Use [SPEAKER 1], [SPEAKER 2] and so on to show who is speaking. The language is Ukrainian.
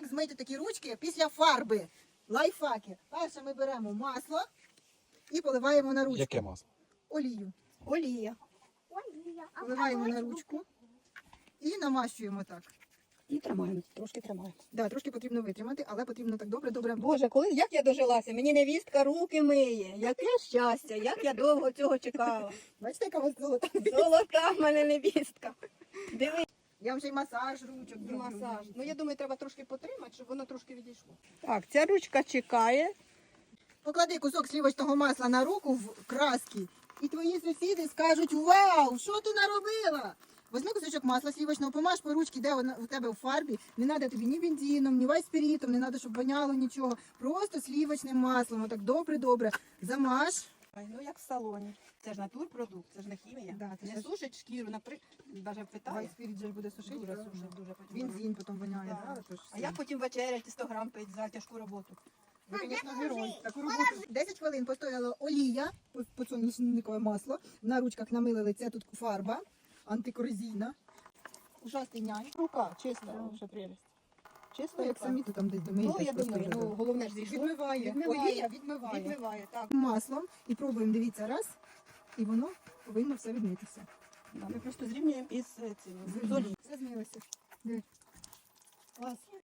[SPEAKER 1] як змити такі ручки після фарби. Лайфхаки. Перше ми беремо масло і поливаємо на ручку.
[SPEAKER 2] Яке масло?
[SPEAKER 1] Олію.
[SPEAKER 3] Олія.
[SPEAKER 1] Поливаємо на ручку і намащуємо так.
[SPEAKER 3] І тримаємо, трошки тримаємо.
[SPEAKER 1] Да, трошки потрібно витримати, але потрібно так добре, добре.
[SPEAKER 3] Боже, коли як я дожилася? Мені невістка руки миє. Яке щастя, як я довго цього чекала.
[SPEAKER 1] Бачите, яка у вас золота.
[SPEAKER 3] Золота в мене невістка. Диви,
[SPEAKER 1] Я вже й масаж ручок
[SPEAKER 3] і масаж. Ну я думаю, треба трошки потримати, щоб воно трошки відійшло. Так, ця ручка чекає.
[SPEAKER 1] Поклади кусок слівочного масла на руку в краски, і твої сусіди скажуть: Вау, що ти наробила? Возьми кусочок масла слівочного, помаш по ручці, де вона у тебе в фарбі. Не треба тобі ні бензином, ні вайспірітом, не треба, щоб воняло нічого. Просто слівочним маслом. Отак добре-добре. Замаш.
[SPEAKER 3] Ай, Ну як в салоні. Це ж натурпродукт, це ж не хімія.
[SPEAKER 1] Да, це
[SPEAKER 3] не
[SPEAKER 1] ж-
[SPEAKER 3] сушить шкіру, наприклад, навіть питає.
[SPEAKER 1] Вайспіріт же буде сушити.
[SPEAKER 3] Дуже сушить, дуже потім.
[SPEAKER 1] Бензин потім воняє.
[SPEAKER 3] Да.
[SPEAKER 1] Тож
[SPEAKER 3] А як потім вечеряти 100 грам пить за тяжку роботу?
[SPEAKER 1] Ви, звісно, герой. Таку роботу. 10 хвилин постояла олія, по- подсолнечникове масло. На ручках намили лице, тут фарба, антикорозійна. Ужасний нянь.
[SPEAKER 3] Рука, чиста, ще прелість. Чиста,
[SPEAKER 1] Ну, як самі тут там десь
[SPEAKER 3] Ну, я думаю, ну, головне ж зійшло.
[SPEAKER 1] відмиває.
[SPEAKER 3] Відмиває.
[SPEAKER 1] Олія відмиває.
[SPEAKER 3] Відмиває, так.
[SPEAKER 1] Маслом і пробуємо, дивіться, раз, і воно повинно все відмитися.
[SPEAKER 3] Да, Ми просто зрівнюємо із е, цим. з
[SPEAKER 1] Зрівнюємо.
[SPEAKER 3] олією.
[SPEAKER 1] Все. Клас.